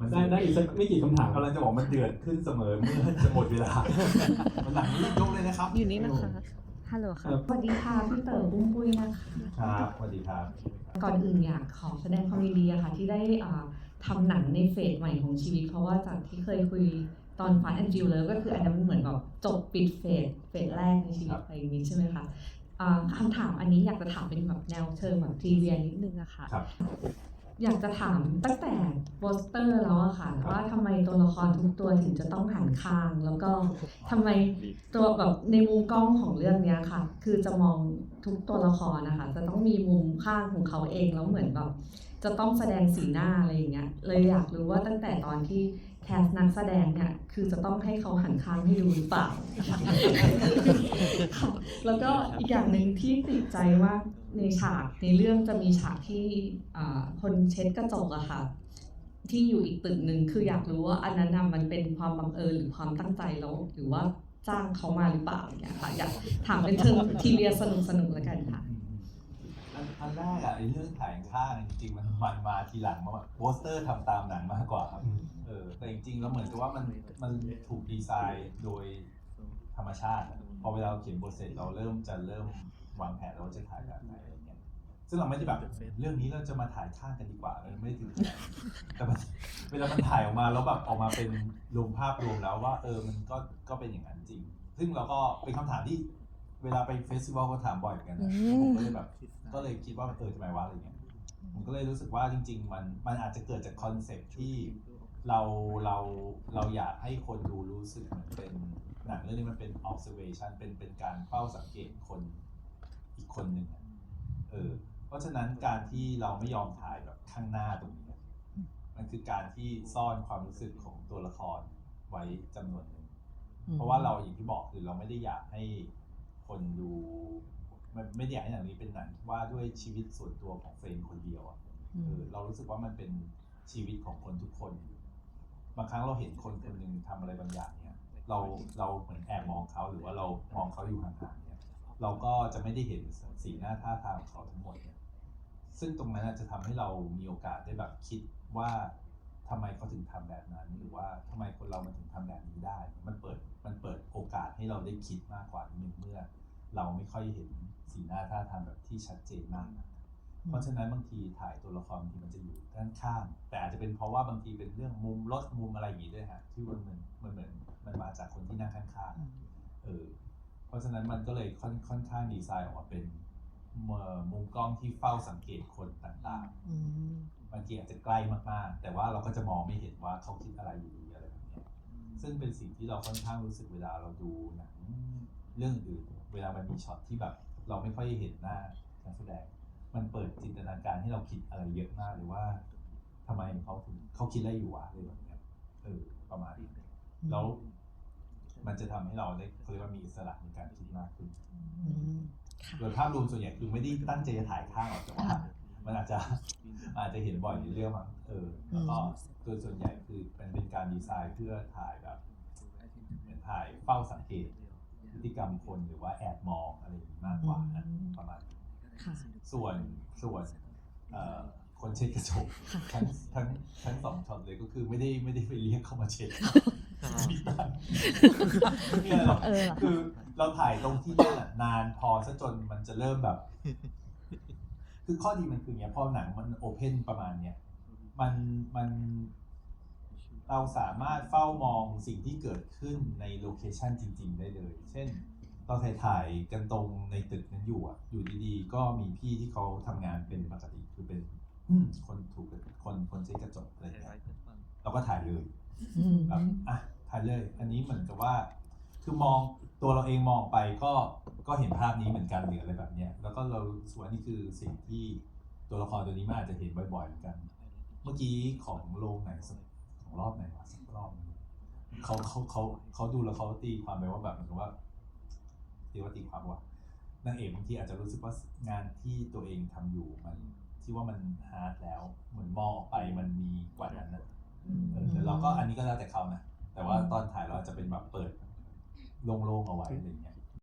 มันได้ได้อีกสักไม่กี่คำถามคกำรับลังจะบอกมันเดือดขึ้นเสมอเมื่อจะหมดเวลาวันหลังนี้ยกเลยนะครับ อยู่นี่นะคะ ฮัลโหลค่ะ สวัสดีค่ะพี่เต๋อปุ้มปุ้ยนะคะ ครับสวัสดีครับ ก่อนอื่นอยากขอแสดงความยินดีอะค่ะ ที่ได้อ่าทำหนังในเฟสใหม่ของชีวิต เพราะว่าจากที่เคยคุยตอนฟ้าแอนจิวเลยก็คืออันนั้นมันเหมือนแบบจบปิดเฟสเฟสแรกในชีวิตไปอย่างนี้ใช่ไหมคะอ่าคำถามอันนี้อยากจะถามเป็นแบบแนวเชิงแบบทรีเวียนิดนึงอะค่ะครับ อยากจะถามตั้งแต่โปสเตอร์แล้วอะค่ะ ว่าทำไมตัวละครทุกตัวถึงจะต้องหันคาง แล้วก็ทำไมตัวแบบในมุมกล้องของเรื่องเนี้ยค่ะ คือจะมองทุกตัวละครนะคะ จะต้องมีมุมข้างของเขาเองแล้วเหมือนแบบจะต้องแสดงสีหน้าอะไรอย่างเงี้ยเลยอยากรู้ว่าตั้งแต่ตอนที่ แคสนักแสดงเนี่ยคือจะต้องให้เขาหันข้างให้ดูหรือเปล่าค่ะแล้วก็อีกอย่างหนึ่งที่ติดใจว่าในฉากในเรื่องจะมีฉากที่อ่าคนเช็ดกระจกอะค่ะที่อยู่อีกตึกหนึ่งคืออยากรู้ว่าอันนั้นน่ะมันเป็นความบังเอิญหรือความตั้งใจแล้วหรือว่าจ้างเขามาหรือเปล่าอย่างเงี้ยค่ะอยากถามเป็นเชิงทีเรียสนุกสนุกๆแล้วกันค่ะ อันอันแรกอะไอ้เรื่องถ่ายข้างจริงๆมันมันมาทีหลังมากโปสเตอร์ทำตามหนังมากกว่าครับเออแต่จริงๆแล้วเหมือนกับว่ามันมันถูกดีไซน์โดยธรรมชาติอะพอเวลาเราเขียนบทเสร็จเราเริ่มจะเริ่มวางแผนเราจะถ่ายแบบไหนอะไรเงี้ยซึ่งเราไม่ได้แบบเรื่องนี้เราจะมาถ่ายข้างกันดีกว่าเลยไม่ได้ถึงขนาดนั้นแต่มันเวลามันถ่ายออกมาแล้วแบบออกมาเป็นรวมภาพรวมแล้วว่า เออมันก็ก็เป็นอย่างนั้นจริง ซึ่งเราก็เป็นคำถามที่ เวลาไปเฟสติวัลก็ถามบ่อยเหมือนกันนะผมก็เลยแบบก็เลยคิดว่าเออทำไมวะอะไรเงี้ยผมก็เลยรู้สึกว่าจริง ๆ มันมันอาจจะเกิดจากคอนเซ็ปต์ที่เราเราเราอยากให้คนดูรู้สึกเหมือนเป็นหนังเรื่องนี้มันเป็น observation เป็นเป็นการเฝ้าสังเกตคนอีกคนหนึ่งอะเออ เพราะฉะนั้นการที่เราไม่ยอมถ่ายแบบข้างหน้าตรงนี้อะมันคือการที่ซ่อนความรู้สึกของตัวละครไว้จำนวนหนึ่ง เพราะว่าเราอย่างที่บอกคือเราไม่ได้อยากให้ คนดูมันไม่ได้อยากให้หนังนี้เป็นหนังว่าด้วยชีวิตส่วนตัวของเฟรนคนเดียวอะเออเรารู้สึกว่ามันเป็นชีวิตของคนทุกคน บางครั้งเราเห็นคนคนหนึ่งทำอะไรบางอย่างเนี่ย เราเราเหมือนแอบมองเขาหรือว่าเรามองเขาอยู่ห่างๆเนี่ย เราก็จะไม่ได้เห็นสีหน้าท่าทางของเขาทั้งหมดเนี่ยซึ่งตรงนั้นอาจจะทำให้เรามีโอกาสได้แบบคิดว่าทำไมเขาถึงทำแบบนั้นหรือว่าทำไมคนเรามันถึงทำแบบนี้ได้ มันเปิดมันเปิดโอกาส ให้เราได้คิดมากกว่านิดนึงเมื่อ เราไม่ค่อยเห็นสีหน้าท่าทางแบบที่ชัดเจนมากนะเพราะฉะนั้นบางทีถ่ายตัวละครบางทีมันจะอยู่ด้านข้างแต่อาจจะเป็นเพราะว่าบางทีเป็นเรื่องมุมรถมุมอะไรอย่างงี้ด้วยฮะที่มันเหมือนมันเหมือนมันมาจากคนที่นั่งข้างๆอะเออเพราะฉะนั้นมันก็เลยค่อนค่อนข้างดีไซน์ออกมาเป็นเอ่อมุมกล้องที่เฝ้าสังเกตคนต่างๆบางทีอาจจะใกล้มากๆ แต่ว่าเราก็จะมองไม่เห็นว่าเขาคิดอะไรอยู่อะไรแบบเนี้ย ซึ่งเป็นสิ่งที่เราค่อนข้างรู้สึกเวลาเราดูหนังเรื่องอื่น เวลามันมีช็อตที่แบบ เราไม่ค่อยเห็นหน้านักแสดง มันเปิดจินตนาการให้เราคิดอะไรเยอะมากเลยว่าทำไมเขาถึงเขาคิดอะไรอยู่วะอะไรแบบเนี้ยเออประมาณนี้แล้วมันจะทำให้เราได้เขาเรียกว่ามีอิสระในการคิดมากขึ้นโดยภาพรวมส่วนใหญ่คือไม่ได้ตั้งใจจะถ่ายข้างหรอกแต่ว่า มันอาจจะอาจจะเห็นบ่อยในเรื่องมั้งเออแล้วก็โดยส่วนใหญ่คือมันเป็นการดีไซน์เพื่อถ่ายแบบเหมือนถ่ายเฝ้าสังเกตพฤติกรรมคนหรือว่าแอบมองอะไรอย่างนี้มากกว่านะประมาณนี้ค่ะส่วนส่วนเอ่อคนเช็ดกระจกทั้งทั้งทั้งสองช็อตเลยก็คือไม่ได้ไม่ได้ไปเรียกเขามาเช็ดมีตังค์ไม่มีอะไรหรอกเออเหรอคือเราถ่ายตรงที่นั่นอะนานพอซะจนมันจะเริ่มแบบ คือข้อดีมันคืออย่างเงี้ยพอหนังมันโอเพนประมาณเนี้ยมันมันเราสามารถเฝ้ามองสิ่งที่เกิดขึ้นในโลเคชันจริง ๆ ได้เลย เช่นเราถ่ายถ่ายกันตรงในตึกนั้นอยู่อะ อยู่ดีๆ ก็มีพี่ที่เขาทำงานเป็นปกติคือเป็นอืมคนถูกคนคนเช็ดกระจกอะไรอย่างเงี้ยเราก็ถ่ายเลยแบบอะถ่ายเลย อันนี้เหมือนกับว่า คือมองตัวเราเองมองไปก็ ก็เห็นภาพนี้เหมือนกันหรืออะไรแบบเนี้ยแล้วก็เราส่วนนี่คือสิ่งที่ตัวละครตัวนี้มันอาจจะเห็นบ่อยๆเหมือนกัน เมื่อกี้ของโรงไหนสักของรอบไหนวะสักรอบหนึ่งเขาเขาเขาเขาดูแล้วเขาตีความไปว่าแบบเหมือนกับว่าตีว่าตีความว่านางเอกบางทีอาจจะรู้สึกว่างานที่ตัวเองทำอยู่มันที่ว่ามันฮาร์ดแล้ว เหมือนมองออกไปมันมีกว่านั้นนะเออแต่เราก็อันนี้ก็แล้วแต่เขานะแต่ว่าตอนถ่ายเราอาจจะเป็นแบบเปิดโล่งๆเอาไว้อะไรเงี้ย